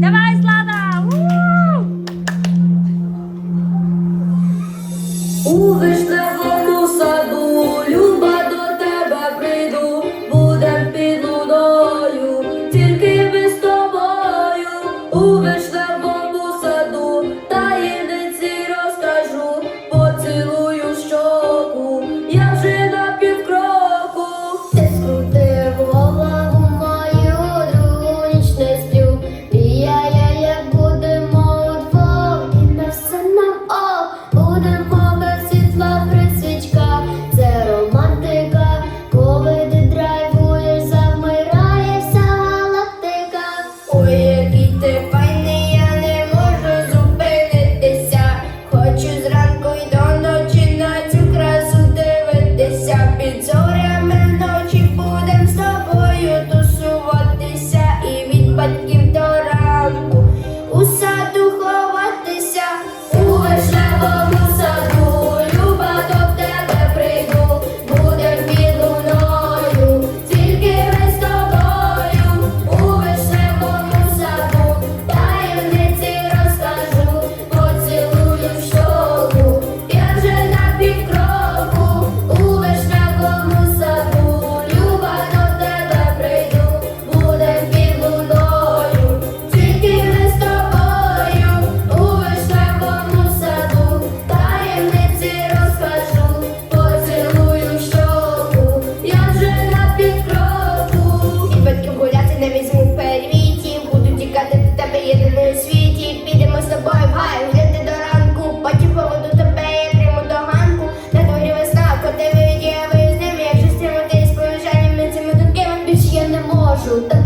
Давай, Слава! У вишневому to